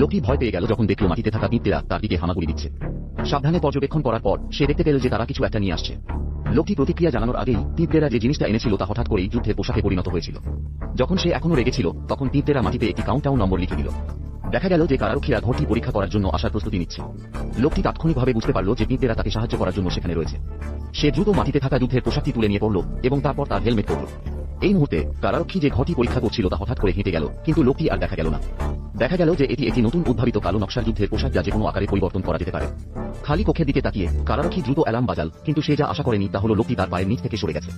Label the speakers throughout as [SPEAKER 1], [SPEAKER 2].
[SPEAKER 1] লোকটি ভয় পেয়ে গেল যখন দেখল মাটিতে থাকা পিঁপড়েরা তার দিকে হামাগুড়ি দিচ্ছে। সাবধানে পর্যবেক্ষণ করার পর সে দেখতে পেল যে তারা কিছু একটা নিয়ে আসছে। লোকটি প্রতিক্রিয়া জানানোর আগেই পিঁপড়েরা যে জিনিসটা এনেছিল তা হঠাৎ করেই যুদ্ধের পোশাকে পরিণত হয়েছিল। যখন সে এখনও রেগেছিল তখন পিঁপড়েরা মাটিতে একটি কাউন্টাউন নম্বর লিখে দিল। দেখা গেল যে কারারক্ষীরা ঘরটি পরীক্ষা করার জন্য আসার প্রস্তুতি নিচ্ছে। লোকটি তাৎক্ষণিকভাবে বুঝতে পারল যে পিঁপড়েরা তাকে সাহায্য করার জন্য সেখানে রয়েছে। সে দ্রুত মাটিতে থাকা যুদ্ধের পোশাকটি তুলে নিয়ে পড়ল এবং তারপর তার হেলমেট পরল। এই মুহূর্তে কারারক্ষী যে ঘরটি পরীক্ষা করছিল তা হঠাৎ করে হেঁটে গেল, কিন্তু লোকটি আর দেখা গেল না। দেখা গেল যে এটি একটি নতুন উদ্ভাবিত কালো নকশার যুদ্ধের পোশাক যা যেকোনো আকারে পরিবর্তন করা যেতে পারে। খালি কক্ষের দিকে তাকিয়ে কারারক্ষী দ্রুত অ্যালার্ম বাজাল, কিন্তু সে যা আশা করেনি তা হলো লোকটি তার পায়ের নিচ থেকে সরে গেছে।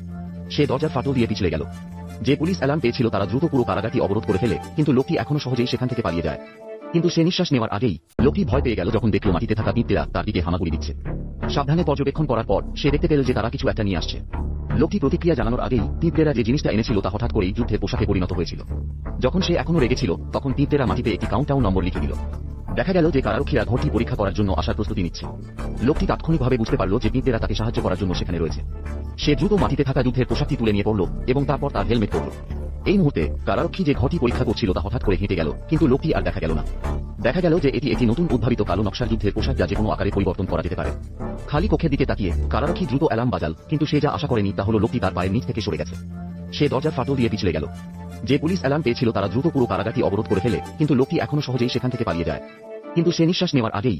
[SPEAKER 1] সে দরজার ফাটল দিয়ে পিছলে গেল। যে পুলিশ অ্যালার্ম পেয়েছিল তারা দ্রুত পুরো কারাগারটি অবরোধ করে ফেলে, কিন্তু লোকটি এখনও সহজেই সেখান থেকে পালিয়ে যায়। কিন্তু সে নিঃশ্বাস নেওয়ার আগেই লোকটি ভয় পেয়ে গেল যখন দেখল মাটিতে থাকা পিঁপড়েরা তার দিকে হামাগুড়ি দিচ্ছে। সাবধানে পর্যবেক্ষণ করার পর সে দেখতে পেল যে তারা কিছু একটা নিয়ে আসছে। লোকটি প্রতিক্রিয়া জানানোর আগেই পিঁপড়েরা যে জিনিসটা এনেছিল তা হঠাৎ করেই যুদ্ধের পোশাকে পরিণত হয়েছিল। যখন সে এখনও রেগেছিল, তখন পিঁপড়েরা মাটিতে একটি কাউন্টাউন নম্বর লিখে দিল। দেখা গেল যে কারারক্ষীরা ঘরটি পরীক্ষা করার জন্য আসার প্রস্তুতি নিচ্ছে। লোকটি তাৎক্ষণিকভাবে বুঝতে পারল যে পিঁপড়েরা তাকে সাহায্য করার জন্য সেখানে রয়েছে। সে দ্রুত মাটিতে থাকা যুদ্ধের পোশাকটি তুলে নিয়ে পড়ল এবং তারপর তার হেলমেট পরল। এই মুহূর্তে কারারক্ষী যে ঘরটি পরীক্ষা করছিল তা হঠাৎ করে হেঁটে গেল, কিন্তু লোকটি আর দেখা গেল না। দেখা গেল যে এটি একটি নতুন উদ্ভাবিত কালো নকশার যুদ্ধের পোশাক যা যে কোনো আকারে পরিবর্তন করা যেতে পারে। খালি কক্ষের দিকে তাকিয়ে কারারক্ষী দ্রুত অ্যালার্ম বাজাল, কিন্তু সে যা আশা করেনি তা হলো লোকটি তার পায়ের নিচ থেকে সরে গেছে। সে দরজার ফাটল দিয়ে পিছলে গেল। যে পুলিশ অ্যালার্ম পেয়েছিল তারা দ্রুত পুরো কারাগারটি অবরোধ করে ফেলে, কিন্তু লোকটি এখনও সহজেই সেখান থেকে পালিয়ে যায়। কিন্তু সে নিঃশ্বাস নেওয়ার আগেই